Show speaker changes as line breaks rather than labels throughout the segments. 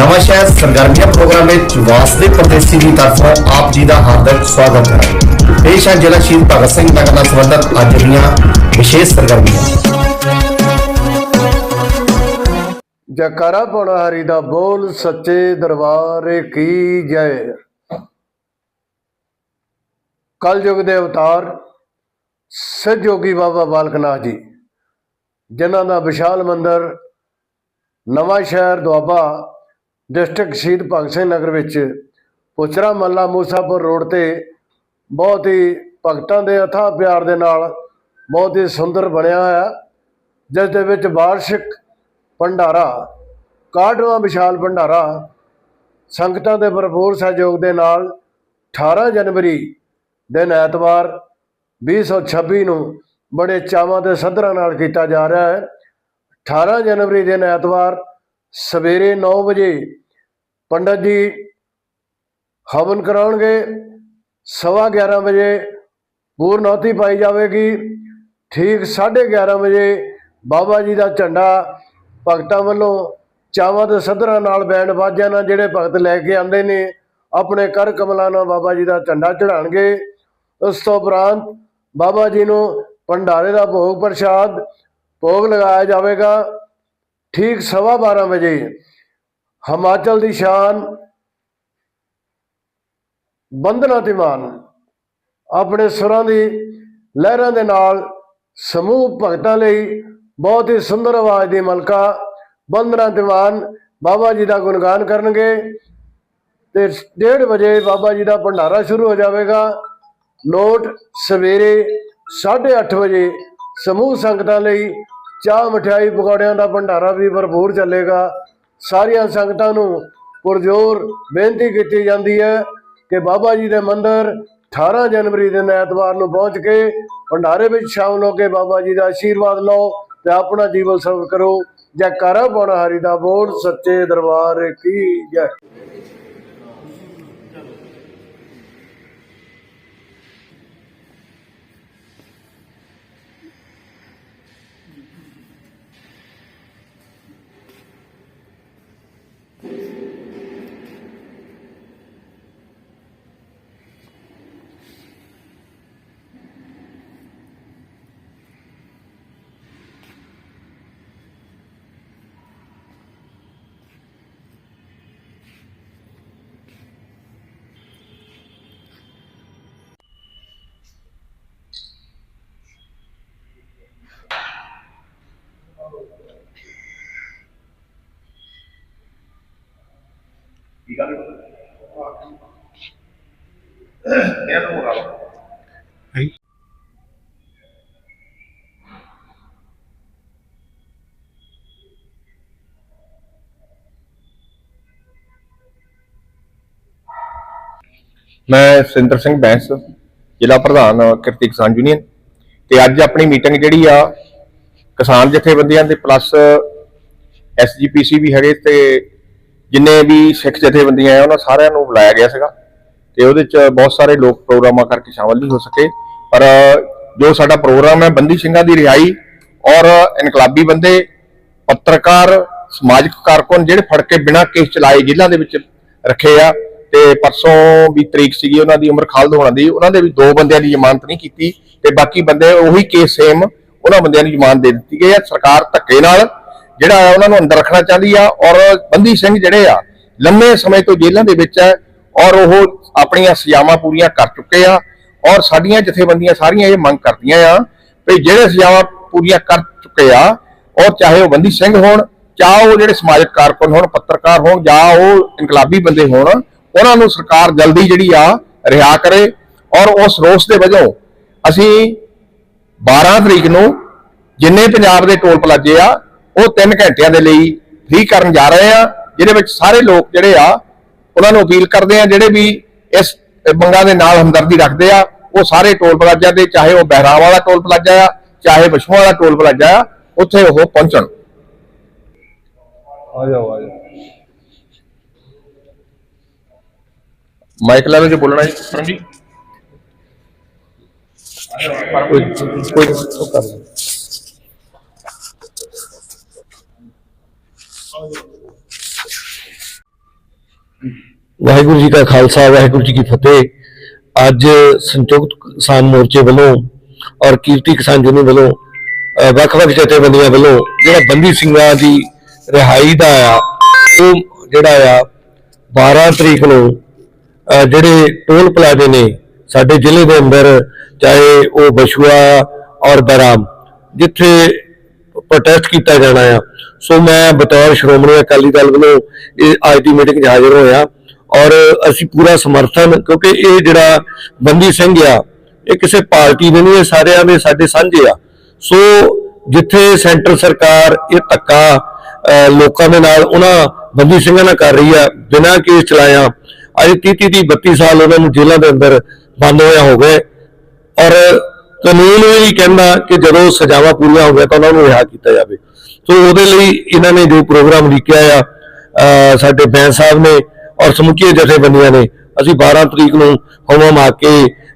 ਨਵਾਂ ਸ਼ਹਿਰ ਸਰਗਰਮੀਆਂ ਪ੍ਰੋਗਰਾਮ ਵਿੱਚ ਵਾਸਦੇ ਪ੍ਰਦੇਸੀ ਦੀ ਤਰਫੋਂ ਆਪ ਜੀ ਦਾ ਹਾਰਦਿਕ ਸਵਾਗਤ ਹੈ। ਪੇਸ਼ ਹੈ ਜ਼ਿਲ੍ਹਾ ਸ਼ਹੀਦ ਭਗਤ ਸਿੰਘ ਨਗਰ ਨਾਲ ਸੰਬੰਧਿਤ ਅੱਜ ਦੀਆਂ ਵਿਸ਼ੇਸ਼ ਸਰਗਰਮੀਆਂ।
ਜਕਾਰਾ ਪਾਉਣਾ ਹਰੀ ਦਾ ਬੋਲ ਸੱਚੇ ਦਰਬਾਰ ਕੀ ਜੈ। ਕਲਯੁਗ ਦੇ ਅਵਤਾਰ ਸਹਿਯੋਗੀ ਬਾਬਾ ਬਾਲਕਨਾਥ ਜੀ, ਜਿਨ੍ਹਾਂ ਦਾ ਵਿਸ਼ਾਲ ਮੰਦਿਰ ਨਵਾਂ ਸ਼ਹਿਰ ਦੁਆਬਾ ਡਿਸਟ੍ਰਿਕਟ ਸ਼ਹੀਦ ਭਗਤ ਸਿੰਘ ਨਗਰ ਵਿੱਚ ਪੁਚਰਾ ਮੱਲਾ ਮੂਸਾਪੁਰ ਰੋਡ ਤੇ ਬਹੁਤ ਹੀ ਭਗਤਾਂ ਦੇ ਅਥਾ ਪਿਆਰ ਦੇ ਨਾਲ ਬਹੁਤ ਹੀ ਸੁੰਦਰ ਬਣਿਆ ਹੋਇਆ, ਜਿਸ ਦੇ ਵਿੱਚ ਵਾਰਸ਼ਿਕ ਭੰਡਾਰਾ, ਕਾਢਵਾ ਵਿਸ਼ਾਲ ਭੰਡਾਰਾ, ਸੰਗਤਾਂ ਦੇ ਭਰਪੂਰ ਸਹਿਯੋਗ ਦੇ ਨਾਲ 18 ਜਨਵਰੀ ਦਿਨ ਐਤਵਾਰ 2026 ਨੂੰ ਬੜੇ ਚਾਵਾਂ ਤੇ ਸੱਧਰਾਂ ਨਾਲ ਕੀਤਾ ਜਾ ਰਿਹਾ ਹੈ। 18 ਜਨਵਰੀ ਦਿਨ ਐਤਵਾਰ ਸਵੇਰੇ 9 ਵਜੇ ਪੰਡਤ ਜੀ ਹਵਨ ਕਰਾਉਣਗੇ, ਸਵਾ 11 ਵਜੇ ਪੂਰਨੌਤੀ ਪਾਈ ਜਾਵੇਗੀ, ਠੀਕ 11:30 ਵਜੇ ਬਾਬਾ ਜੀ ਦਾ ਝੰਡਾ ਭਗਤਾਂ ਵੱਲੋਂ ਚਾਵਾਂ ਤੇ ਸੱਧਰਾਂ ਨਾਲ ਬੈਂਡ ਬਾਜਿਆਂ ਨਾਲ ਜਿਹੜੇ ਭਗਤ ਲੈ ਕੇ ਆਉਂਦੇ ਨੇ, ਆਪਣੇ ਕਰ ਕਮਲਾਂ ਨਾਲ ਬਾਬਾ ਜੀ ਦਾ ਝੰਡਾ ਚੜਾਣਗੇ ਉਸ ਤੋਂ ਉਪਰੰਤ ਬਾਬਾ ਜੀ ਨੂੰ ਭੰਡਾਰੇ ਦਾ ਭੋਗ ਪ੍ਰਸ਼ਾਦ ਭੋਗ ਲਗਾਇਆ ਜਾਵੇਗਾ। ਠੀਕ ਸਵਾ 12 ਵਜੇ ਹਿਮਾਚਲ ਦੀ ਸ਼ਾਨ ਬੰਦਨਾ ਤਿਮਾਨ ਆਪਣੇ ਸੁਰਾਂ ਦੀ ਲਹਿਰਾਂ ਦੇ ਨਾਲ ਸਮੂਹ ਭਗਤਾਂ ਲਈ ਬਹੁਤ ਹੀ ਸੁੰਦਰ ਆਵਾਜ਼ ਦੀ ਮਲਕਾ ਬੰਦਨਾ ਦੀਵਾਨ ਬਾਬਾ ਜੀ ਦਾ ਗੁਣਗਾਨ ਕਰਨਗੇ ਤੇ 1:30 ਵਜੇ ਬਾਬਾ ਜੀ ਦਾ ਭੰਡਾਰਾ ਸ਼ੁਰੂ ਹੋ ਜਾਵੇਗਾ। ਨੋਟ ਸਵੇਰੇ 8:30 ਵਜੇ ਸਮੂਹ ਸੰਗਤਾਂ ਲਈ ਚਾਹ ਮਠਿਆਈ ਪਕੌੜਿਆਂ ਦਾ ਭੰਡਾਰਾ ਵੀ ਭਰਪੂਰ ਚੱਲੇਗਾ। ਸਾਰੀਆਂ ਸੰਗਤਾਂ ਨੂੰ ਪੁਰਜੋਰ ਬੇਨਤੀ ਕੀਤੀ ਜਾਂਦੀ ਹੈ ਕਿ ਬਾਬਾ ਜੀ ਦੇ ਮੰਦਰ 18 ਜਨਵਰੀ ਦਿਨ ਐਤਵਾਰ ਨੂੰ ਪਹੁੰਚ ਕੇ ਭੰਡਾਰੇ ਵਿੱਚ ਸ਼ਾਮਲ ਹੋ ਕੇ ਬਾਬਾ ਜੀ ਦਾ ਆਸ਼ੀਰਵਾਦ ਲਓ ਤੇ ਆਪਣਾ ਜੀਵਨ ਸਫਲ ਕਰੋ। ਜੈਕਾਰਾ ਪਾਉਣਾ ਹਰੀ ਦਾ ਬੋਲ, ਸੱਚੇ ਦਰਬਾਰ ਕੀ ਜੈ।
ਕੀ ਗੱਲ ਇਹਨਾਂ ਨੂੰ ਹੋਗਾ ਮੈਂ ਸਿੰਦਰ ਸਿੰਘ ਬੈਂਸ ਜ਼ਿਲ੍ਹਾ ਪ੍ਰਧਾਨ ਕਿਰਤੀ ਕਿਸਾਨ ਯੂਨੀਅਨ। ਤੇ ਅੱਜ ਆਪਣੀ ਮੀਟਿੰਗ ਜਿਹੜੀ ਆ ਕਿਸਾਨ ਜਥੇਬੰਦੀਆਂ ਦੇ ਪਲੱਸ ਐਸਜੀਪੀਸੀ ਵੀ ਹੈਗੇ ਤੇ ਜਿੰਨੇ ਵੀ ਸਿੱਖ ਜਥੇਬੰਦੀਆਂ ਆ ਉਹਨਾਂ ਸਾਰਿਆਂ ਨੂੰ ਬੁਲਾਇਆ ਗਿਆ ਸੀਗਾ। ਤੇ ਉਹਦੇ ਚ ਬਹੁਤ ਸਾਰੇ ਲੋਕ ਪ੍ਰੋਗਰਾਮਾਂ ਕਰਕੇ ਸ਼ਾਮਲ ਨਹੀਂ ਹੋ ਸਕੇ। ਪਰ ਜੋ ਸਾਡਾ ਪ੍ਰੋਗਰਾਮ ਹੈ, ਬੰਦੀ ਸਿੰਘਾਂ ਦੀ ਰਿਹਾਈ ਔਰ ਇਨਕਲਾਬੀ ਬੰਦੇ, ਪੱਤਰਕਾਰ, ਸਮਾਜਿਕ ਕਾਰਕੁਨ ਜਿਹੜੇ ਫੜ ਕੇ ਬਿਨਾਂ ਕੇਸ ਚਲਾਏ ਜੇਲ੍ਹਾਂ ਦੇ ਵਿੱਚ ਰੱਖੇ ਆ, ਤੇ ਪਰਸੋਂ ਵੀ ਤਰੀਕ ਸੀਗੀ ਉਹਨਾਂ ਦੀ ਉਮਰ ਖਾਲਦ ਹੋਣ ਦੀ, ਉਹਨਾਂ ਦੇ ਵੀ ਦੋ ਬੰਦਿਆਂ ਦੀ ਜ਼ਮਾਨਤ ਨਹੀਂ ਕੀਤੀ। ਤੇ ਬਾਕੀ ਬੰਦੇ ਉਹੀ ਕੇਸ ਸੇਮ ਉਹਨਾਂ ਬੰਦਿਆਂ ਨੂੰ ਜ਼ਮਾਨਤ ਦੇ ਦਿੱਤੀ ਗਈ ਹੈ। ਸਰਕਾਰ ਧੱਕੇ ਨਾਲ ਜਿਹੜਾ ਹੈ ਉਹਨਾਂ ਨੂੰ ਅੰਦਰ ਰੱਖਣਾ ਚਾਹੁੰਦੀ ਆ ਔਰ ਬੰਦੀ ਸਿੰਘ ਜਿਹੜੇ ਆ, ਲੰਮੇ ਸਮੇਂ ਤੋਂ ਜੇਲ੍ਹਾਂ ਦੇ ਵਿੱਚ ਹੈ ਔਰ ਉਹ ਆਪਣੀਆਂ ਸਜ਼ਾਵਾਂ ਪੂਰੀਆਂ ਕਰ ਚੁੱਕੇ ਆ ਔਰ ਸਾਡੀਆਂ ਜਥੇਬੰਦੀਆਂ ਸਾਰੀਆਂ ਇਹ ਮੰਗ ਕਰਦੀਆਂ ਆ ਵੀ ਜਿਹੜੇ ਸਜ਼ਾਵਾਂ ਪੂਰੀਆਂ ਕਰ ਚੁੱਕੇ ਆ, ਔਰ ਚਾਹੇ ਉਹ ਬੰਦੀ ਸਿੰਘ ਹੋਣ, ਚਾਹੇ ਉਹ ਜਿਹੜੇ ਸਮਾਜਿਕ ਕਾਰਕੁਨ ਹੋਣ, ਪੱਤਰਕਾਰ ਹੋਣ, ਜਾਂ ਉਹ ਇਨਕਲਾਬੀ ਬੰਦੇ ਹੋਣ, ਉਹਨਾਂ ਨੂੰ ਸਰਕਾਰ ਜਲਦੀ ਜਿਹੜੀ ਆ ਰਿਹਾ ਕਰੇ ਔਰ ਉਸ ਰੋਸ ਦੇ ਵਜੋਂ ਅਸੀਂ 12 ਤਰੀਕ ਨੂੰ ਜਿੰਨੇ ਪੰਜਾਬ ਦੇ ਟੋਲ ਪਲਾਜ਼ੇ ਆ ਉਹ 3 ਘੰਟਿਆਂ ਦੇ ਲਈ ਫ੍ਰੀ ਕਰਨ ਜਾ ਰਹੇ ਆ ਜਿਹਦੇ ਵਿੱਚ ਸਾਰੇ ਲੋਕ ਜਿਹੜੇ ਆ ਉਹਨਾਂ ਨੂੰ ਅਪੀਲ ਕਰਦੇ ਆ ਜਿਹੜੇ ਵੀ ਇਸ ਮੰਗਾਂ ਦੇ ਨਾਲ ਹਮਦਰਦੀ ਰੱਖਦੇ ਆ ਉਹ ਸਾਰੇ ਟੋਲ ਪਲਾਜ਼ਾ ਦੇ ਚਾਹੇ ਉਹ ਬਹਿਰਾਮ ਵਾਲਾ ਟੋਲ ਪਲਾਜ਼ਾ ਆ ਚਾਹੇ ਬਸ਼ਮਾ ਵਾਲਾ ਟੋਲ ਪਲਾਜ਼ਾ ਆ ਉੱਥੇ ਉਹ ਪਹੁੰਚਣ।
ਆ ਜਾਓ ਆ ਜਾਓ।
ਮਾਈਕ ਲੈਵਲ 'ਚ ਬੋਲਣਾ ਜੀ। ਪਰਮ ਜੀ ਕੋਈ ਕੋਈ ਕਰ
ਵਾਹਿਗੁਰੂ ਜੀ ਕਾ ਖਾਲਸਾ, ਵਾਹਿਗੁਰੂ ਜੀ ਕੀ ਫਤਿਹ। ਅੱਜ ਸੰਯੁਕਤ ਕਿਸਾਨ ਮੋਰਚੇ ਵੱਲੋਂ ਔਰ ਕੀਰਤੀ ਕਿਸਾਨ ਯੂਨੀਅਨ ਵੱਲੋਂ ਵੱਖ-ਵੱਖ ਜਥੇਬੰਦੀਆਂ ਵੱਲੋਂ ਜਿਹੜਾ ਬੰਦੀ ਸਿੰਘਾਂ ਦੀ ਰਿਹਾਈ ਦਾ ਆ, ਉਹ ਜਿਹੜਾ ਆ 12 ਤਰੀਕ ਨੂੰ ਜਿਹੜੇ ਟੋਲ ਪਲਾਜ਼ੇ ਨੇ ਸਾਡੇ ਜ਼ਿਲ੍ਹੇ ਦੇ ਅੰਦਰ, ਚਾਹੇ ਉਹ ਬਸ਼ੂਆ ਔਰ ਬਰਾਮ, ਜਿੱਥੇ ਪ੍ਰੋਟੈਸਟ ਕੀਤਾ ਜਾਣਾ ਆ। ਸੋ ਮੈਂ ਬਤੌਰ ਸ਼੍ਰੋਮਣੀ ਅਕਾਲੀ ਦਲ ਵੱਲੋਂ ਇਹ ਅੱਜ ਦੀ ਮੀਟਿੰਗ 'ਚ ਹਾਜ਼ਰ ਹੋਇਆ। ਔਰ ਅਸੀਂ ਪੂਰਾ ਸਮਰਥਨ, ਕਿਉਂਕਿ ਇਹ ਜਿਹੜਾ ਬੰਦੀ ਸਿੰਘ ਆ, ਇਹ ਕਿਸੇ ਪਾਰਟੀ ਦੇ ਨਹੀਂ, ਇਹ ਸਾਰਿਆਂ ਦੇ ਸਾਡੇ ਸਾਂਝੇ ਆ। ਸੋ ਜਿੱਥੇ ਸੈਂਟਰ ਸਰਕਾਰ, ਇਹ ਧੱਕਾ ਲੋਕਾਂ ਦੇ ਨਾਲ ਉਹਨਾਂ ਬੰਦੀ ਸਿੰਘਾਂ ਨਾਲ ਕਰ ਰਹੀ ਆ, ਬਿਨਾਂ ਕੇਸ ਚਲਾਇਆ, ਅੱਜ 30 30 32 ਸਾਲ ਉਹਨਾਂ ਨੂੰ ਜੇਲ੍ਹਾਂ ਦੇ ਅੰਦਰ ਬੰਦ ਹੋਇਆ ਹੋ ਗਏ ਔਰ ਕਾਨੂੰਨ ਵੀ ਕਹਿੰਦਾ ਕਿ ਜਦੋਂ ਸਜ਼ਾਵਾਂ ਪੂਰੀਆਂ ਹੋ ਗਿਆ ਤਾਂ ਉਹਨਾਂ ਨੂੰ ਰਿਹਾ ਕੀਤਾ ਜਾਵੇ। ਸੋ ਉਹਦੇ ਲਈ ਇਹਨਾਂ ਨੇ ਜੋ ਪ੍ਰੋਗਰਾਮ ਲਿਖਿਆ ਆ ਸਾਡੇ ਬੈਂਸ ਸਾਹਿਬ ਨੇ ਔਰ ਸਮੁੱਚੀਆਂ ਜਥੇਬੰਦੀਆਂ ਨੇ, ਅਸੀਂ 12 ਤਰੀਕ ਨੂੰ ਹਵਾ ਮਾ ਕੇ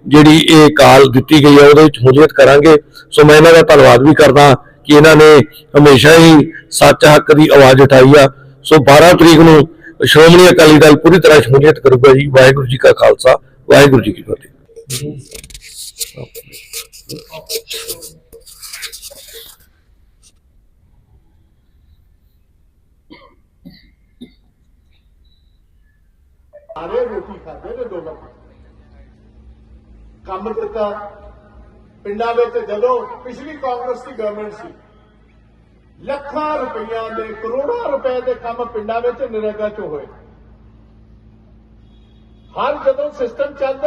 ਜਿਹੜੀ ਇਹ ਕਾਲ ਦਿੱਤੀ ਗਈ ਹੈ ਉਹਦੇ ਵਿੱਚ ਮੁਜੀਅਤ ਕਰਾਂਗੇ। ਸੋ ਮੈਂ ਇਹਨਾਂ ਦਾ ਧੰਨਵਾਦ ਵੀ ਕਰਦਾ ਕਿ ਇਹਨਾਂ ਨੇ ਹਮੇਸ਼ਾ ਹੀ ਸੱਚ ਹੱਕ ਦੀ ਆਵਾਜ਼ ਉਠਾਈ ਆ। ਸੋ 12 ਤਰੀਕ ਨੂੰ ਸ਼੍ਰੋਮਣੀ ਅਕਾਲੀ ਦਲ ਪੂਰੀ ਤਰ੍ਹਾਂ ਸ਼ਮੂਲੀਅਤ ਕਰੂਗਾ ਜੀ। ਵਾਹਿਗੁਰੂ ਜੀ ਕਾ ਖਾਲਸਾ, ਵਾਹਿਗੁਰੂ ਜੀ ਕੀ ਫਤਿਹ।
ਸਾਰੇ ਰੋਟੀ ਖਾਂਦੇ ਨੇ ਦੋ ਕੰਮ ਕੀਤਾ। ਪਿੰਡਾਂ ਵਿੱਚ ਜਦੋਂ ਪਿਛਲੀ ਕਾਂਗਰਸ ਦੀ ਗਵਰਨਮੈਂਟ ਸੀ, ਲੱਖਾਂ ਰੁਪਈਆ ਦੇ, ਕਰੋੜਾਂ ਰੁਪਏ ਦੇ ਕੰਮ ਪਿੰਡਾਂ ਵਿੱਚ ਨਰੇਗਾ ਚ ਹੋਏ। ਹਰ ਜਦੋਂ ਸਿਸਟਮ ਚੱਲਦਾ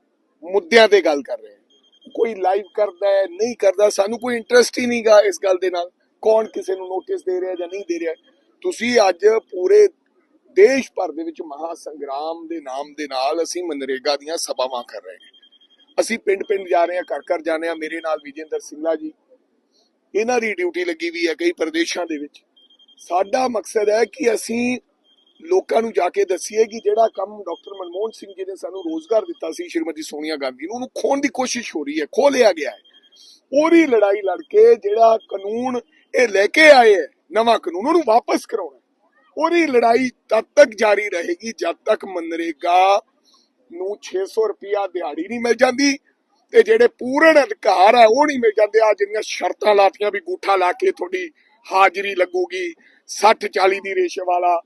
ਮੁੱਦਿਆਂ ਤੇ ਗੱਲ ਕਰ ਰਹੇ ਹਾਂ। ਕੋਈ ਲਾਈਵ ਕਰਦਾ ਹੈ, ਨਹੀਂ ਕਰਦਾ, ਸਾਨੂੰ ਕੋਈ ਇੰਟਰਸਟ ਹੀ ਨਹੀਂਗਾ ਇਸ ਗੱਲ ਦੇ ਨਾਲ। ਕੌਣ ਕਿਸੇ ਨੂੰ ਨੋਟਿਸ ਦੇ ਰਿਹਾ ਜਾਂ ਨਹੀਂ ਦੇ ਰਿਹਾ। ਤੁਸੀਂ ਅੱਜ ਪੂਰੇ ਦੇਸ਼ ਭਰ ਦੇ ਵਿੱਚ ਮਹਾ ਸੰਗਰਾਮ ਦੇ ਨਾਮ ਦੇ ਨਾਲ ਅਸੀਂ ਮਨਰੇਗਾ ਦੀਆਂ ਸਭਾਵਾਂ ਕਰ ਰਹੇ ਹਾਂ। ਅਸੀਂ ਪਿੰਡ ਪਿੰਡ ਜਾ ਰਹੇ ਹਾਂ ਘਰ ਘਰ ਜਾਂਦੇ ਹਾਂ। ਮੇਰੇ ਨਾਲ ਵਿਜੇਂਦਰ ਸਿੰਘਲਾ ਜੀ, ਇਹਨਾਂ ਦੀ ਡਿਊਟੀ ਲੱਗੀ ਵੀ ਹੈ ਕਈ ਪ੍ਰਦੇਸ਼ਾਂ ਦੇ ਵਿੱਚ। ਸਾਡਾ ਮਕਸਦ ਹੈ ਕਿ ਅਸੀਂ ਲੋਕਾਂ ਨੂੰ ਜਾ ਕੇ ਦੱਸੀਏ ਕਿ ਜਿਹੜਾ ਕੰਮ ਡਾਕਟਰ ਮਨਮੋਹਨ ਸਿੰਘ ਜੀ ਨੇ ਸਾਨੂੰ ਰੋਜ਼ਗਾਰ ਦਿੱਤਾ ਸੀ, ਸ਼੍ਰੀਮਤੀ ਸੋਨੀਆ ਗਾਂਧੀ ਨੂੰ, ਉਹਨੂੰ ਖੋਣ ਦੀ ਕੋਸ਼ਿਸ਼ ਹੋ ਰਹੀ ਹੈ ਖੋਹ ਲਿਆ ਗਿਆ ਹੈ। ਉਹਦੀ ਲੜਾਈ ਲੜ ਕੇ ਜਿਹੜਾ ਕਾਨੂੰਨ ਇਹ ਲੈ ਕੇ ਆਏ ਹੈ, ਨਵਾਂ ਕਾਨੂੰਨ, ਉਹਨੂੰ ਵਾਪਸ ਕਰਾਉਣਾ ਉਹਦੀ ਲੜਾਈ ਤਦ ਤੱਕ ਜਾਰੀ ਰਹੇਗੀ ਜਦ ਤੱਕ ਮਨਰੇਗਾ ਨੂੰ 600 ਰੁਪਿਆ ਦਿਹਾੜੀ ਨਹੀਂ ਮਿਲ ਜਾਂਦੀ ਤੇ ਜਿਹੜੇ ਪੂਰਨ ਅਧਿਕਾਰ ਹੈ, ਉਹ ਨਹੀਂ ਮਿਲ ਜਾਂਦੇ। ਆ ਜਿਹੜੀਆਂ ਸ਼ਰਤਾਂ ਲਾਤੀਆਂ ਵੀ ਗੂਠਾ ਲਾ ਕੇ ਤੁਹਾਡੀ ਹਾਜ਼ਰੀ ਲੱਗੂਗੀ 60 40 ਦੀ ਰੇਸ਼ੋ ਵਾਲਾ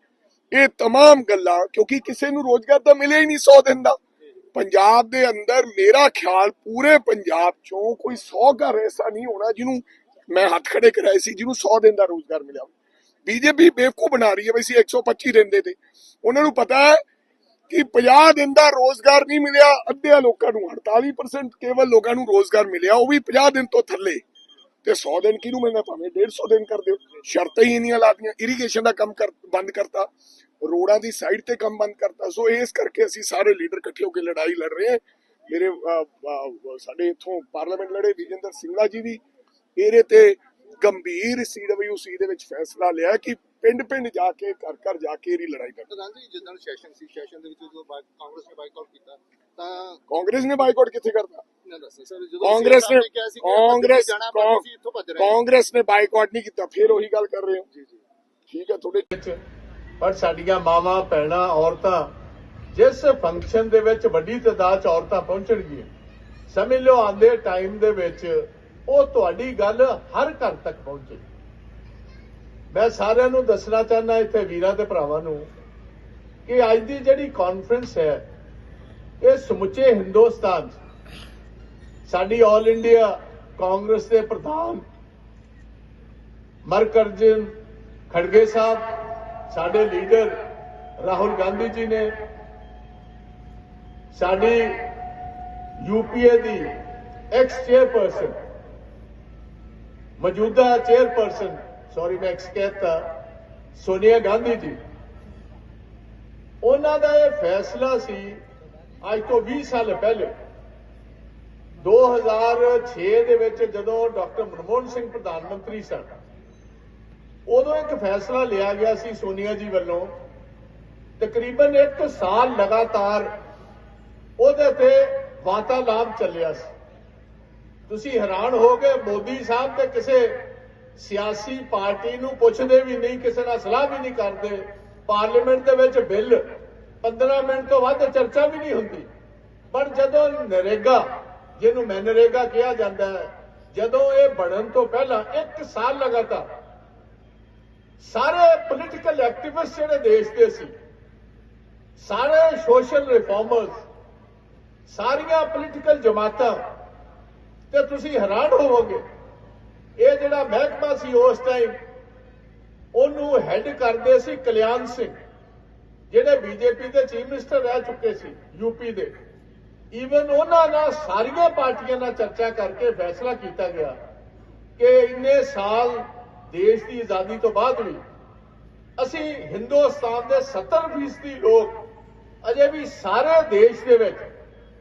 ਇਹ तमाम ਗੱਲਾਂ ਕਿਉਂਕਿ ਕਿਸੇ ਨੂੰ ਰੋਜ਼ਗਾਰ ਤਾਂ ਮਿਲਿਆ ਹੀ ਨਹੀਂ 100 ਦਿਨ ਦਾ ਪੰਜਾਬ ਦੇ ਅੰਦਰ ਮੇਰਾ ਖਿਆਲ ਪੂਰੇ ਪੰਜਾਬ ਚੋਂ ਕੋਈ 100 ਘਰ ਐਸਾ ਨਹੀਂ ਹੋਣਾ ਜਿਹਨੂੰ ਮੈਂ ਹੱਥ ਖੜੇ ਕਰਾਏ ਸੀ ਜਿਹਨੂੰ 100 ਦਿਨ ਦਾ ਰੋਜ਼ਗਾਰ ਮਿਲਿਆ ਬੀਜੇਪੀ ਬੇਵਕੂਫ ਬਣਾ ਰਹੀ ਹੈ ਵੀ ਅਸੀਂ 125 ਦਿਨ ਦੇ ਤੇ ਉਹਨਾਂ ਨੂੰ ਪਤਾ ਹੈ ਕਿ 50 ਦਿਨ ਦਾ ਰੋਜ਼ਗਾਰ ਨਹੀਂ ਮਿਲਿਆ ਅੱਧਿਆਂ ਲੋਕਾਂ ਨੂੰ 48% ਕੇਵਲ ਲੋਕਾਂ ਨੂੰ ਰੋਜ਼ਗਾਰ ਮਿਲਿਆ ਉਹ ਵੀ 50 ਦਿਨ ਤੋਂ ਥੱਲੇ ਤੇ 100 ਦਿਨ ਕਿਹਨੂੰ ਮਿਲਣਾ ਭਾਵੇਂ 150 ਦਿਨ ਕਰ ਦਿਓ ਸ਼ਰਤਾਂ ਹੀ ਇੰਨੀਆਂ ਲਾਤੀਆਂ ਇਰੀਗੇਸ਼ਨ ਦਾ ਕੰਮ ਕਰ ਬੰਦ ਕਰਤਾ ਰੋਡਾਂ ਦੀ ਸਾਈਡ ਤੇ ਕੰਮ ਬੰਦ ਕਰਤਾ। ਸੋ ਇਸ ਕਰਕੇ ਅਸੀਂ ਸਾਰੇ ਲੀਡਰ ਇਕੱਠੇ ਹੋ ਕੇ ਲੜਾਈ ਲੜ ਰਹੇ ਹਾਂ। ਮੇਰੇ ਸਾਡੇ ਇਥੋਂ ਪਾਰਲੀਮੈਂਟ ਲੜੇ ਵਿਜੇਂਦਰ ਸਿੰਘਲਾ ਜੀ ਵੀ। ਇਹਦੇ ਤੇ ਗੰਭੀਰ ਸੀਡਬਲਯੂਸੀ ਦੇ ਵਿੱਚ ਫੈਸਲਾ ਲਿਆ ਕਿ ਪਿੰਡ ਪਿੰਡ ਜਾ ਕੇ ਘਰ ਘਰ ਜਾ ਕੇ ਇਹਦੀ ਲੜਾਈ ਕਰਨੀ
ਪ੍ਰਧਾਨ ਜੀ ਜਿੱਦਣ ਸੈਸ਼ਨ ਸੀ ਸੈਸ਼ਨ ਦੇ ਵਿੱਚ ਜਦੋਂ ਕਾਂਗਰਸ ਨੇ ਬਾਈਕਾਟ ਕੀਤਾ ਤਾਂ
ਕਾਂਗਰਸ ਨੇ ਬਾਈਕਾਟ ਕਿੱਥੇ ਕਰਤਾ?
ਜਦੋਂ
ਕਾਂਗਰਸ ਨੇ ਕਾਂਗਰਸ ਕਾਂਗਰਸ ਨੇ ਬਾਈਕਾਟ ਨਹੀਂ ਕੀਤਾ ਫਿਰ ਉਹੀ ਗੱਲ ਕਰ ਰਹੇ ਹੋ। ਠੀਕ ਹੈ ਤੁਹਾਡੇ
ਵਿੱਚ ਪਰ ਸਾਡੀਆਂ ਮਾਵਾਂ, ਭੈਣਾਂ, ਔਰਤਾਂ ਜਿਸ ਫੰਕਸ਼ਨ ਦੇ ਵਿੱਚ ਵੱਡੀ ਤਾਦਾਦ ਚ ਔਰਤਾਂ ਪਹੁੰਚਣਗੀਆਂ, ਸਮਝ ਲਓ ਆਂਦੇ ਟਾਈਮ ਦੇ ਵਿੱਚ ਉਹ ਤੁਹਾਡੀ ਗੱਲ ਹਰ ਘਰ ਤੱਕ ਪਹੁੰਚੇ। ਮੈਂ ਸਾਰਿਆਂ ਨੂੰ ਦੱਸਣਾ ਚਾਹੁੰਦਾ ਇੱਥੇ ਵੀਰਾਂ ਤੇ ਭਰਾਵਾਂ ਨੂੰ ਕਿ ਅੱਜ ਦੀ ਜਿਹੜੀ ਕਾਨਫਰੰਸ ਹੈ, ਇਹ ਸਮੁੱਚੇ ਹਿੰਦੁਸਤਾਨ 'ਚ ਸਾਡੀ ਆਲ ਇੰਡੀਆ ਕਾਂਗਰਸ ਦੇ ਪ੍ਰਧਾਨ ਮਰਕਰਜਨ ਖੜਗੇ ਸਾਹਿਬ ਸਾਡੇ ਲੀਡਰ ਰਾਹੁਲ ਗਾਂਧੀ ਜੀ ਨੇ ਸਾਡੀ ਯੂਪੀਏ ਦੀ ਐਕਸ ਚੇਅਰਪਰਸਨ ਮੌਜੂਦਾ ਚੇਅਰਪਰਸਨ ਸੌਰੀ ਮੈਂ ਐਕਸ ਕਹਿਤਾ, ਸੋਨੀਆ ਗਾਂਧੀ ਜੀ।
ਉਹਨਾਂ ਦਾ ਇਹ ਫੈਸਲਾ ਸੀ ਅੱਜ ਤੋਂ 20 ਸਾਲ ਪਹਿਲੇ। 2006 ਦੇ ਵਿੱਚ ਜਦੋਂ ਡਾਕਟਰ ਮਨਮੋਹਨ ਸਿੰਘ ਪ੍ਰਧਾਨ ਮੰਤਰੀ ਸਨ ਉਦੋਂ ਇੱਕ ਫੈਸਲਾ ਲਿਆ ਗਿਆ ਸੀ ਸੋਨੀਆ ਜੀ ਵੱਲੋਂ। ਤਕਰੀਬਨ 1 ਸਾਲ ਲਗਾਤਾਰ ਉਹਦੇ ਤੇ ਵਾਤਾਲਾਪ ਚੱਲਿਆ ਸੀ। ਤੁਸੀਂ ਹੈਰਾਨ ਹੋ ਮੋਦੀ ਸਾਹਿਬ ਤੇ ਕਿਸੇ ਸਿਆਸੀ ਪਾਰਟੀ ਨੂੰ ਪੁੱਛਦੇ ਵੀ ਨਹੀਂ, ਕਿਸੇ ਨਾਲ ਸਲਾਹ ਵੀ ਨਹੀਂ ਕਰਦੇ। ਪਾਰਲੀਮੈਂਟ ਦੇ ਵਿੱਚ ਬਿੱਲ 15 ਮਿੰਟ ਤੋਂ ਵੱਧ ਚਰਚਾ ਵੀ ਨਹੀਂ ਹੁੰਦੀ। ਪਰ ਜਦੋਂ ਨਰੇਗਾ, ਜਿਹਨੂੰ ਮੈਨਰੇਗਾ ਕਿਹਾ ਜਾਂਦਾ ਹੈ, ਜਦੋਂ ਇਹ ਬਣਨ ਤੋਂ ਪਹਿਲਾਂ 1 ਸਾਲ ਲਗਾਤਾਰ ਸਾਰੇ ਪੋਲੀਟੀਕਲ ਐਕਟਿਵਿਸਟ ਜਿਹੜੇ ਦੇਸ਼ ਦੇ ਸੀ, ਸਾਰੇ ਸੋਸ਼ਲ ਰਿਫਾਰਮਰਸ ਸਾਰੀਆਂ ਪੋਲੀਟੀਕਲ ਜਮਾਤਾਂ, ਤੇ ਤੁਸੀਂ ਹੈਰਾਨ ਹੋਵੋਗੇ, ਇਹ ਜਿਹੜਾ ਮਹਿਕਮਾ ਸੀ ਉਸ ਟਾਈਮ ਉਹਨੂੰ ਹੈੱਡ ਕਰਦੇ ਸੀ ਕਲਿਆਣ ਸਿੰਘ, ਜਿਹੜੇ ਬੀਜੇਪੀ ਦੇ ਚੀਫ ਮਿਨਿਸਟਰ ਰਹਿ ਚੁੱਕੇ ਸੀ ਯੂਪੀ ਦੇ। ਈਵਨ ਉਹਨਾਂ ਨਾਲ ਸਾਰੀਆਂ ਪਾਰਟੀਆਂ ਨਾਲ ਚਰਚਾ ਕਰਕੇ ਫੈਸਲਾ ਕੀਤਾ ਗਿਆ ਕਿ ਇੰਨੇ ਸਾਲ ਦੇਸ਼ ਦੀ ਆਜ਼ਾਦੀ ਤੋਂ ਬਾਅਦ ਵੀ ਅਸੀਂ ਹਿੰਦੁਸਤਾਨ ਦੇ 70% ਲੋਕ ਅਜੇ ਵੀ ਸਾਰੇ ਦੇਸ਼ ਦੇ ਵਿੱਚ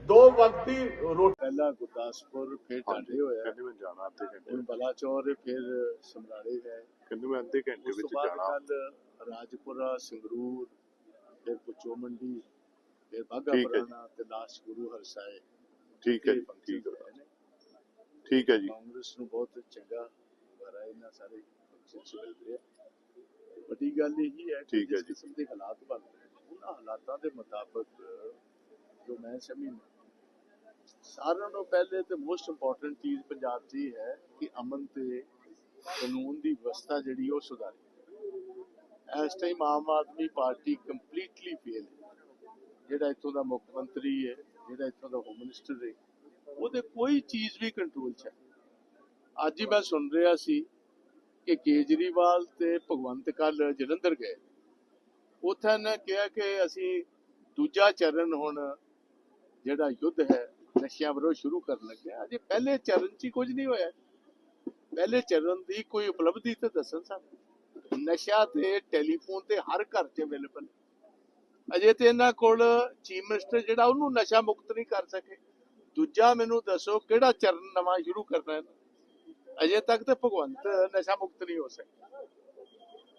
ਦੋ ਵਕਤ ਦੀ ਰੋਟੀ
ਪਹਿਲਾਂ ਗੁਰਦਾਸਪੁਰ ਫਿਰ ਢਾਡੇ ਹੋਇਆ।
ਕਹਿੰਦੇ ਮੈਂ ਜਾਣਾ ਅੱਧੇ ਘੰਟੇ
ਬਲਾਚੌਰ ਫਿਰ ਸਮਰਾਲੇ ਹੈ।
ਕਹਿੰਦੇ ਮੈਂ ਅੱਧੇ ਘੰਟੇ
ਉਸ ਤੋਂ
ਵਿੱਚ
ਬਾਅਦ
ਜਾਣਾ।
ਕੱਲ ਰਾਜਪੁਰਾ ਸੰਗਰੂਰ ਫਿਰ ਪੁੱਚੋ ਮੰਡੀ ਫਿਰ ਬਾਗਾ। ਪੁਰਾਣਾ ਤੇ ਲਾਸਟ ਗੁਰੂ ਹਰਸਾਏ
ਠੀਕ ਹੈ ਜੀ ਠੀਕ ਹੈ। ਠੀਕ ਜੀ।
ਕਾਂਗਰਸ ਨੂੰ ਬਹੁਤ ਚੰਗਾ ਇਹਨਾਂ ਸਾਰੇ ਮਿਲ ਰਿਹਾ ਵੱਡੀ ਗੱਲ ਇਹ ਹੈ ਕਿ
ਹੈ
ਜਿਸ। ਕਿਸਮ ਦੇ ਹਾਲਾਤ ਬਣ ਰਹੇ ਨੇ, ਉਹਨਾਂ ਹਾਲਾਤਾਂ ਦੇ ਮੁਤਾਬਕ ਜੋ ਮੈਂ ਸਮਝਦਾ ਸਾਰਿਆਂ ਨੂੰ ਪਹਿਲੇ ਤੇ ਮੋਸਟ ਇੰਪੋਰਟੈਂਟ ਚੀਜ਼ ਪੰਜਾਬ ਇਹ ਹੈ ਕਿ ਅਮਨ ਤੇ ਕਾਨੂੰਨ ਦੀ ਵਿਵਸਥਾ ਜਿਹੜੀ ਉਹ ਸੁਧਾਰੀ। ਇਸ time Aam Aadmi party completely fail ਹੈ। ਜਿਹੜਾ ਇੱਥੋਂ ਦਾ ਮੁੱਖ ਮੰਤਰੀ ਹੈ ਜਿਹੜਾ ਇੱਥੋਂ ਦਾ ਹੋਮ ਮਿਨਿਸਟਰ ਹੈ ਉਹਦੇ ਕੋਈ ਚੀਜ਼ ਵੀ ਕੰਟਰੋਲ 'ਚ ਹੈ। ਅੱਜ ਹੀ ਮੈਂ ਸੁਣ ਰਿਹਾ ਸੀ ਕਿ ਕੇਜਰੀਵਾਲ ਤੇ ਭਗਵੰਤ ਕੱਲ ਜਲੰਧਰ ਗਏ। ਉੱਥੇ ਇਹਨਾਂ ਕਿਹਾ ਕਿ ਅਸੀਂ ਦੂਜਾ ਚਰਨ ਹੁਣ ਜਿਹੜਾ ਯੁੱਧ ਹੈ, ਨਸ਼ਿਆਂ ਵਿਰੁੱਧ ਸ਼ੁਰੂ ਕਰਨ ਲੱਗੇ ਹਾਂ। ਅਜੇ ਪਹਿਲੇ ਚਰਨ 'ਚ ਕੁਝ ਨਹੀਂ ਹੋਇਆ। ਪਹਿਲੇ ਚਰਨ ਦੀ ਕੋਈ ਉਪਲਬਧੀ ਤਾਂ ਦੱਸਣ ਸਾਨੂੰ ਨਸ਼ਾ ਤੇ, ਟੈਲੀਫੋਨ ਤੇ ਹਰ ਘਰ 'ਚ ਅਵੇਲੇਬਲ। ਅਜੇ ਤੇ ਇਹਨਾਂ ਕੋਲ ਚੀਫ ਮਿਨਿਸਟਰ ਜਿਹੜਾ ਉਹਨੂੰ ਨਸ਼ਾ ਮੁਕਤ ਨਹੀਂ ਕਰ ਸਕੇ। ਦੂਜਾ ਮੈਨੂੰ ਦੱਸੋ ਕਿਹੜਾ ਚਰਨ ਨਵਾਂ ਸ਼ੁਰੂ ਕਰਨਾ ਹੈ। ਅਜੇ ਤੱਕ ਤੇ ਭਗਵੰਤ ਨਸ਼ਾ ਮੁਕਤ ਨਹੀਂ ਹੋ ਸਕਿਆ।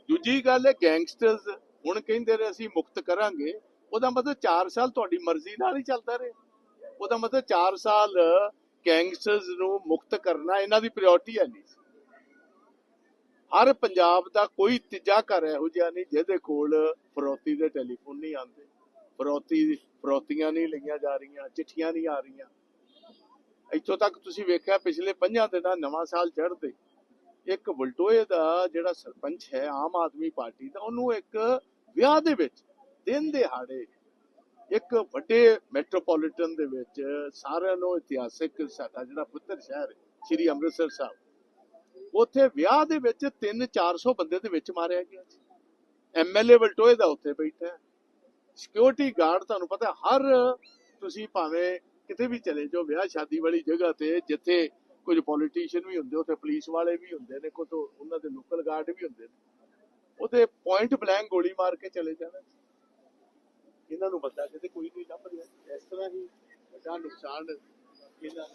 ਦੂਜੀ ਗੱਲ ਹੈ ਗੈਂਗਸਟਰਸ ਹੁਣ ਕਹਿੰਦੇ ਨੇ ਅਸੀਂ ਮੁਕਤ ਕਰਾਂਗੇ, ਉਹਦਾ ਮਤਲਬ 4 ਸਾਲ ਤੁਹਾਡੀ ਮਰਜ਼ੀ ਨਾਲ ਹੀ ਚੱਲਦਾ ਰਿਹਾ। ਉਹਦਾ ਮਤਲਬ 4 ਸਾਲ ਗੈਂਗਸਟਰਸ ਨੂੰ ਮੁਕਤ ਕਰਨਾ ਇਹਨਾਂ ਦੀ ਪ੍ਰਾਇੋਰਟੀ ਹੈ ਨਹੀਂ। ਹਰ ਪੰਜਾਬ ਦਾ ਕੋਈ ਤੀਜਾ ਘਰ ਇਹੋ ਜਿਹਾ ਨਹੀਂ ਜਿਹਦੇ ਕੋਲ ਫਰੋਤੀ ਦੇ ਟੈਲੀਫੋਨ ਨਹੀਂ ਆਉਂਦੇ। ਫਰੋਤੀ, ਫਰੋਤੀਆਂ ਨਹੀਂ ਲਈਆਂ ਜਾ ਰਹੀਆਂ, ਚਿੱਠੀਆਂ ਨਹੀਂ ਆ ਰਹੀਆਂ। ਇੱਥੋਂ ਤੱਕ ਤੁਸੀਂ ਵੇਖਿਆ ਪਿਛਲੇ ਪੰਜਾਂ ਦਿਨਾਂ ਨਵਾਂ ਸਾਲ ਚੜ੍ਹਦੇ। ਇੱਕ ਬਲਟੋਏ ਦਾ ਜਿਹੜਾ ਸਰਪੰਚ ਹੈ, ਆਮ ਆਦਮੀ ਪਾਰਟੀ ਦਾ, ਉਹਨੂੰ ਇੱਕ ਵਿਆਹ ਦੇ ਵਿੱਚ, ਦਿਨ ਦਿਹਾੜੇ, ਇੱਕ ਵੱਡੇ ਮੈਟਰੋਪੋਲੀਟਨ ਦੇ ਵਿੱਚ ਸਾਰਿਆਂ ਨੂੰ ਇਤਿਹਾਸਿਕ ਸਾਡਾ ਜਿਹੜਾ ਪੁੱਤਰ ਸ਼ਹਿਰ ਹੈ, ਸ੍ਰੀ ਅੰਮ੍ਰਿਤਸਰ ਸਾਹਿਬ, ਉੱਥੇ ਵਿਆਹ ਦੇ ਵਿੱਚ 3-400 ਬੰਦੇ ਦੇ ਵਿੱਚ ਮਾਰਿਆ ਗਿਆ ਸੀ। ਐਮਐਲਏ ਬਲਟੋਏ ਦਾ ਉੱਥੇ ਬੈਠਾ ਹੈ। ਸਿਕਿਉਰਿਟੀ ਗਾਰਡ ਤੁਹਾਨੂੰ ਪਤਾ, ਹਰ ਤੁਸੀਂ ਭਾਵੇਂ ਕਿਤੇ ਵੀ ਚਲੇ ਜਾਓ, ਵਿਆਹ ਸ਼ਾਦੀ ਵਾਲੀ ਜਗ੍ਹਾ ਤੇ, ਜਿੱਥੇ ਕੁਝ ਪੋਲੀਟੀਸ਼ੀਅਨ ਵੀ ਹੁੰਦੇ, ਉੱਥੇ ਪੁਲਿਸ ਵਾਲੇ ਵੀ ਹੁੰਦੇ ਨੇ ਕੋਈ ਉਹਨਾਂ ਦੇ ਲੋਕਲ ਗਾਰਡ ਵੀ ਹੁੰਦੇ ਨੇ। ਉਹਦੇ ਪੁਆਇੰਟ ਬਲੈਂਕ ਗੋਲੀ ਮਾਰ ਕੇ ਚਲੇ ਜਾਣਾ। ਇਹਨਾਂ ਨੂੰ ਬੰਦਾ ਕਿਤੇ ਕੋਈ ਨਹੀਂ ਲੱਭ ਰਿਹਾ। ਇਸ ਤਰ੍ਹਾਂ ਹੀ ਵੱਡਾ ਨੁਕਸਾਨ ਇਹਨਾਂ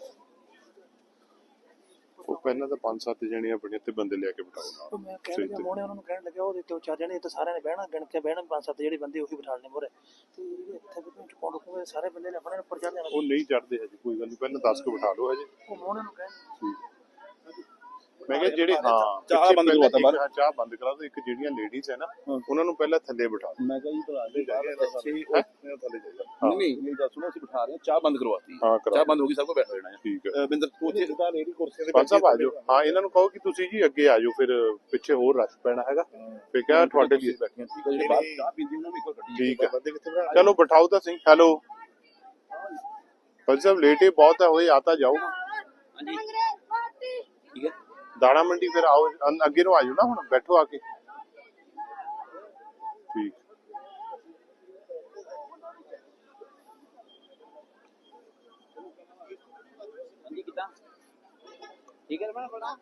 ਉਹ ਪਹਿਲਾਂ ਤਾਂ ਪੰਜ ਸੱਤ ਜਣੀਆਂ ਬਣੀਆਂ ਤੇ ਬੰਦੇ ਲਿਆ ਕੇ ਬਿਠਾਓ
ਉਹ ਮੈਂ ਕਹਿਣ
ਤੇ।
ਮੋਹਣੇ ਉਹਨਾਂ ਨੂੰ ਕਹਿਣ ਲੱਗਿਆ ਉਹ ਦਿੱਤੇ ਚਾਰ ਜਣੇ ਤੇ ਸਾਰਿਆਂ ਨੇ ਬਹਿਣਾ ਗਿਣ ਕੇ ਬਹਿਣਾ ਪੰਜ ਸੱਤ ਜਿਹੜੇ ਬੰਦੇ ਉਹੀ ਬਿਠਾ ਲੈਣੇ ਮੋਰੇ ਤੇ ਜਿਹੜੇ ਇੱਥੇ ਵੀ ਚ ਪਾਉਣ ਰੁਕੂਗੇ ਸਾਰੇ ਬੰਦੇ ਨੇ ਆਪਣੇ ਉੱਪਰ ਚੜ ਜਾਣਾ।
ਉਹ ਨਹੀਂ ਚੜਦੇ ਹਜੇ ਕੋਈ ਗੱਲ ਨਹੀਂ ਪਹਿਲਾਂ 10 ਕੁ ਬਿਠਾ ਲਓ ਹਜੇ।
ਉਹ ਮੋਹਣੇ ਨੂੰ ਕਹਿਣ।
ਮੈਂ ਕਿਹਾ ਜਿਹੜੇ ਹਾਂ
ਚਾਹ ਬੰਦ ਕਰਵਾਤਾ ਬਾਹਰ।
ਚਾਹ ਬੰਦ ਕਰਾ ਦਿਓ ਇੱਕ ਜਿਹੜੀਆਂ ਲੇਡੀਜ਼ ਹੈ ਨਾ ਉਹਨਾਂ ਨੂੰ ਪਹਿਲਾਂ ਥੱਲੇ ਬਿਠਾ
ਮੈਂ ਕਿਹਾ ਜੀ ਭਰਾ ਦੇ
ਹੈਂ?
ਥੱਲੇ ਨਹੀਂ ਨਹੀਂ ਮੇਰੀ ਗੱਲ ਸੁਣੋ ਅਸੀਂ ਬਿਠਾ ਰਹੇ ਹਾਂ ਚਾਹ ਬੰਦ ਕਰਵਾਤੀ। ਚਾਹ ਬੰਦ ਹੋ ਗਈ ਸਭ ਕੋ ਬੈਠ ਜਾਣਾ ਹੈ।
ਠੀਕ ਹੈ।
ਬਿੰਦਰ ਉੱਥੇ ਤਾਂ ਲੇਡੀ ਕੁਰਸੀ ਤੇ
ਪੰਜ ਸਾਹਿਬ ਆ ਜਾਓ। ਹਾਂ ਇਹਨਾਂ ਨੂੰ ਕਹੋ ਕਿ ਤੁਸੀਂ ਜੀ ਅੱਗੇ ਆ ਜਾਓ ਫਿਰ ਪਿੱਛੇ ਹੋਰ ਰਸ਼ ਪੈਣਾ ਹੈਗਾ। ਫਿਰ ਕਿਹਾ ਤੁਹਾਡੇ ਲਈ
ਬੈਠੀਆਂ ਠੀਕ ਹੈ ਜਿਹੜੇ ਬਾਹਰ ਚਾਹ ਪੀਂਦੇ ਉਹਨਾਂ ਨੂੰ ਇੱਕ ਗੱਡੀ
ਠੀਕ ਹੈ। ਚਲੋ ਬਿਠਾਓ ਤਾਂ ਸਹੀ। ਹੈਲੋ। ਪੰਜ ਸਾਹਿਬ ਲੇਟ ਬਹੁਤ ਹੈ ਹੋਏ ਆਤਾ ਜਾਓ।
ਹਾਂਜੀ।
ਦਾਣਾ ਮੰਡੀ ਫਿਰ ਆਓ ਅੰ- ਅੱਗੇ ਨੂੰ ਆ ਜਾਓ ਨਾ ਹੁਣ ਬੈਠੋ ਆ ਕੇ। ਠੀਕ।
ਹਾਂਜੀ ਕਿਦਾਂ ਠੀਕ ਹੈ ਨਾ ਬਣਾ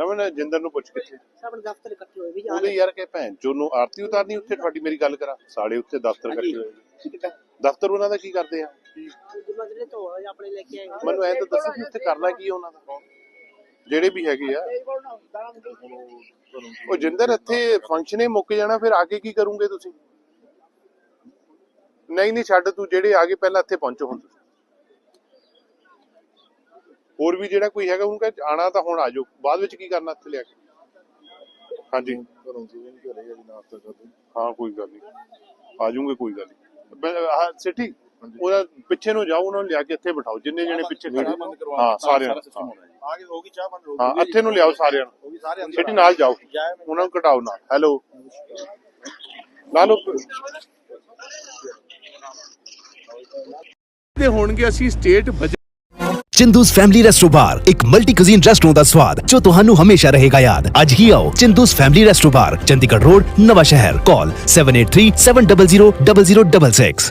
ਰਮਨ ਜਿੰਦਰ ਨੂੰ ਪੁੱਛ ਕਿੱਥੇ?
ਆਪਣੇ ਦਫ਼ਤਰ ਇਕੱਠੇ ਹੋਏ ਵੀ
ਉਹਦੇ ਯਾਰ ਕਿ ਭੈਣ ਚੋ ਨੂੰ ਆਰਤੀ ਉਤਾਰਨੀ ਉੱਥੇ ਤੁਹਾਡੀ ਮੇਰੀ ਗੱਲ ਕਰਾ। ਸਾੜੇ ਉੱਥੇ ਦਫ਼ਤਰ ਇਕੱਠੇ ਹੋਏ। ਦਫ਼ਤਰ ਉਹਨਾਂ ਦਾ ਕੀ ਕਰਦੇ ਆ?
ਜਿਵੇਂ ਜਿਹੜੇ ਧੋਆ ਆਪਣੇ ਲੈ ਕੇ ਆਏ।
ਮੈਨੂੰ ਐਂ ਤਾਂ ਦੱਸੋ ਕਿ ਉੱਥੇ ਕਰਨਾ ਕੀ ਆ ਉਹਨਾਂ ਦਾ? ਜਿਹੜੇ ਵੀ ਹੈਗੇ ਆ। ਉਹ ਜਿੰਦਰ ਇੱਥੇ ਫੰਕਸ਼ਨ ਹੀ ਮੁੱਕ ਜਾਣਾ, ਫਿਰ ਅੱਗੇ ਕੀ ਕਰੋਗੇ ਤੁਸੀਂ? ਨਹੀਂ ਨਹੀਂ, ਛੱਡ ਤੂੰ, ਜਿਹੜੇ ਆ ਪਹਿਲਾਂ ਇੱਥੇ ਪਹੁੰਚੋ ਹੁਣ ਹੋਰ ਵੀ ਜਿਹੜਾ ਕੋਈ ਹੈਗਾ, ਉਹਨੂੰ ਕਹ ਆਣਾ ਤਾਂ ਹੁਣ ਆ ਬਾਅਦ ਵਿੱਚ ਕੀ ਕਰਨਾ ਇੱਥੇ ਲਿਆ ਕੇ? ਹਾਂਜੀ। ਹਾਂ, ਕੋਈ ਗੱਲ ਨਹੀਂ। ਆ ਕੋਈ ਗੱਲ ਨਹੀਂ। ਸਿੱਠੀ? ਉਹਦਾ ਪਿੱਛੇ ਨੂੰ ਜਾਓ ਉਹਨਾਂ ਨੂੰ ਲਿਆ ਕੇ ਇੱਥੇ ਬਿਠਾਓ। ਜਿੰਨੇ ਜਣੇ ਪਿੱਛੇ ਖੜੇ ਹਾਂ ਸਾਰਿਆਂ ਨੂੰ ਹਾਂ।
ਆਗੇ ਹੋਗੀ ਚਾਹ ਬੰਦ
ਹਾਂ ਇੱਥੇ ਨੂੰ ਲਿਆਓ ਸਾਰਿਆਂ ਨੂੰ।
ਹੋਗੀ ਸਾਰੇ ਅੰਦਰ
ਸਿੱਟੀ ਨਾਲ ਜਾਓ। ਉਹਨਾਂ ਨੂੰ ਘਟਾਓ ਨਾਲ। ਹੈਲੋ ਲਾ ਲਓ
ਦੇ ਹੋਣਗੇ ਅਸੀਂ state
Chindu's family resto bar ਇੱਕ ਮਲਟੀ ਕੁਜ਼ੀਨ ਰੈਸਟੋਰੈਂਟ ਦਾ ਸਵਾਦ ਜੋ ਤੁਹਾਨੂੰ ਹਮੇਸ਼ਾ ਰਹੇਗਾ ਯਾਦ। ਅੱਜ ਹੀ ਆਓ Chindu's family resto bar Chandigarh road Nawanshahr. Call 7837000066